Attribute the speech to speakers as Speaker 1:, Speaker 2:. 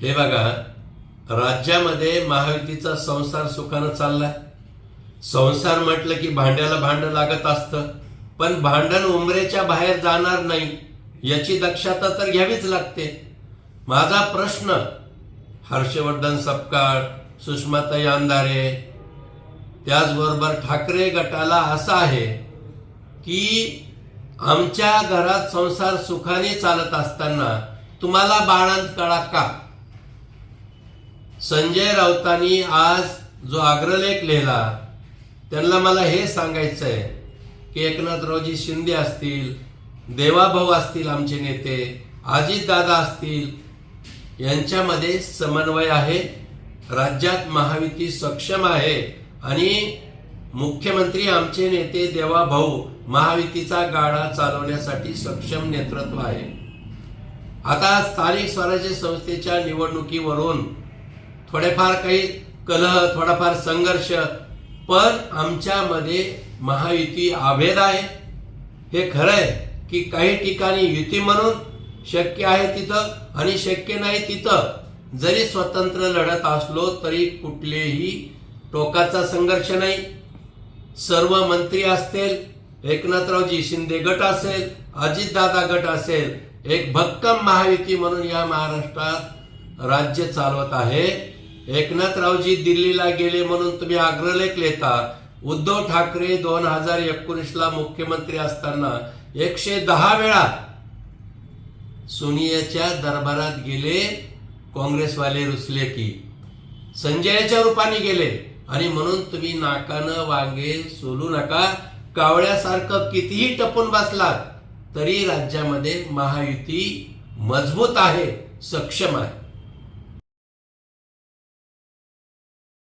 Speaker 1: हे बघा राज्यामध्ये महायुतीचा संसार सुखानं चाललाय. संसार म्हटलं की भांड्याला भांडं लागत असतं पण भांडण उमरेच्या बाहेर जाणार नाही याची दक्षता तर घ्यावीच लागते. माझा प्रश्न हर्षवर्धन सपकाळ सुषमाताई अंधारे त्याचबरोबर ठाकरे गटाला असा आहे की आमच्या घरात संसार सुखाने चालत असताना तुम्हाला बाळांत कळा का? संजय राऊतांनी आज जो अग्रलेख लिहिला त्यांना मला हे सांगायचं आहे की एकनाथरावजी शिंदे असतील देवाभाऊ असतील आमचे नेते अजितदादा असतील यांच्यामध्ये समन्वय आहे राज्यात महायुती सक्षम आहे आणि मुख्यमंत्री आमचे नेते देवाभाऊ महायुतीचा गाडा चालवण्यासाठी सक्षम नेतृत्व आहे. आता स्थानिक स्वराज्य संस्थेच्या निवडणुकीवरून थोडेफार काही कलह थोडाफार संघर्ष पण आमच्यामध्ये महायुती अभेद आहे. हे खरं आहे की काही ठिकाणी युती म्हणून शक्य आहे तिथं आणि शक्य नाही तिथं. जरी स्वतंत्र लढत असलो तरी कुठलेही टोकाचा संघर्ष नाही. सर्व मंत्री असतील एकनाथरावजी शिंदे गट असेल अजितदादा गट असेल एक भक्कम महायुती म्हणून या महाराष्ट्रात राज्य चालवत आहे. एकनाथरावजी दिल्लीला गेले म्हणून तुम्ही अग्रलेख लिहिता. उद्धव ठाकरे दोन हजार एकोणीसला मुख्यमंत्री असताना एकशे दहा वेळा सोनियाच्या दरबारात गेले काँग्रेसवाले रुसले की. संजयाच्या रूपाने गेले. आणि म्हणून तुम्ही नाकानं वांगे सोलू नका. कावळ्यासारखं कितीही टपून बसलात तरी राज्यामध्ये महायुती मजबूत आहे सक्षम आहे.